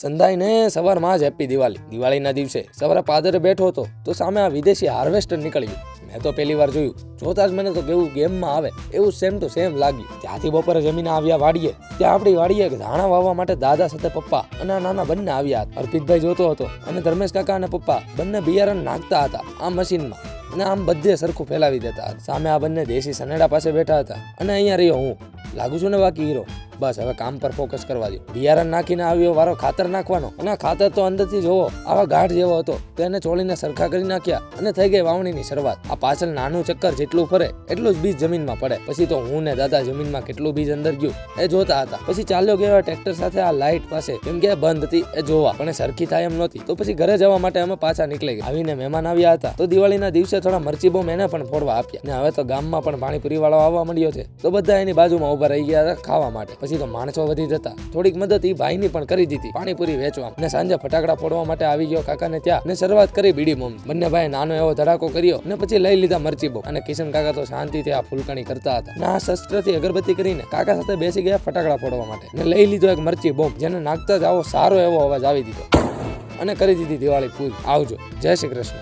સંધાઈને સવારમાં જ હેપી દિવાળી. દિવાળીના દિવસે સવારે પાદરે બેઠો હતો, તો સામે આ વિદેશી હાર્વેસ્ટર નીકળ્યું. મેં તો પહેલી વાર જોયું. જોતા જ મને તો કેવું ગેમમાં આવે, એવું સેમ ટુ સેમ લાગ્યું. ત્યાંથી બપોરે જમીને આવ્યા વાડીએ. ત્યાં આપણી વાડીએ ધાણા વાવવા માટે દાદા સાથે પપ્પા અને નાના બંને આવ્યા હતા. અર્પિતભાઈ જોતો હતો અને ધર્મેશ કાકા અને પપ્પા બંને બિયારણ નાખતા હતા, આ મશીનમાં. અને આમ બધે સરખું ફેલાવી દેતા સામે આ બંને દેશી સનેડા પાસે બેઠા હતા. અને અહીંયા રહ્યો હું. લાગુ છું ને બાકી હીરો? બસ, હવે કામ પર ફોકસ કરવા દો બિયારણ નાખીને આવ્યો, વારો ખાતર નાખવાનો. અને ખાતર તો અંદરથી જોવો, આવા ગાઢ જેવો હતો. તો એને ચોળીને સરખા કરી નાખ્યા અને થઈ ગઈ વાવણીની શરૂઆત. આ પાછળ નાનું ચક્કર જેટલું ફરે, એટલું જ બીજ જમીનમાં પડે. પછી તો હું ને દાદા જમીનમાં કેટલું બીજ અંદર ગયું, એ જોતા હતા. પછી ચાલ્યો ગયો ટ્રેક્ટર સાથે આ લાઇટ પાસે. કેમ કે બંધ હતી, એ જોવા. પણ સરખી થાય એમ નહોતી. તો પછી ઘરે જવા માટે અમે પાછા નીકળી ગયા. આવીને મહેમાન આવ્યા હતા. તો દિવાળીના દિવસે થોડા મરચી બોમ એને પણ ફોડવા આપ્યા. ને હવે તો ગામમાં પણ પાણીપુરી વાળો આવવા મળ્યો છે. તો બધા એની બાજુમાં ઊભા રહી ગયા હતા ખાવા માટે. પછી તો માણસો વધી જતા. થોડીક મદદ એ ભાઈની પણ કરી દીધી. પાણીપુરી વેચવા. ને સાંજે ફટાકડા ફોડવા માટે આવી ગયો કાકાને ત્યાં. ને શરૂઆત કરી બીડી બોમ બંને ભાઈ નાનો એવો ધડાકો કર્યો ને પછી લઈ લીધા મરચી બો અને કિશન કાકા તો શાંતિથી આ ફૂલકણી કરતા હતા. ના શસ્ત્રથી અગરબત્તી કરીને કાકા સાથે બેસી ગયા ફટાકડા ફોડવા માટે. ને લઈ લીધો એક મરચી બોમ જેને નાખતા જ આવો સારો એવો અવાજ આવી દીધો. અને કરી દીધી દિવાળી પૂરી આવજો. જય શ્રી કૃષ્ણ.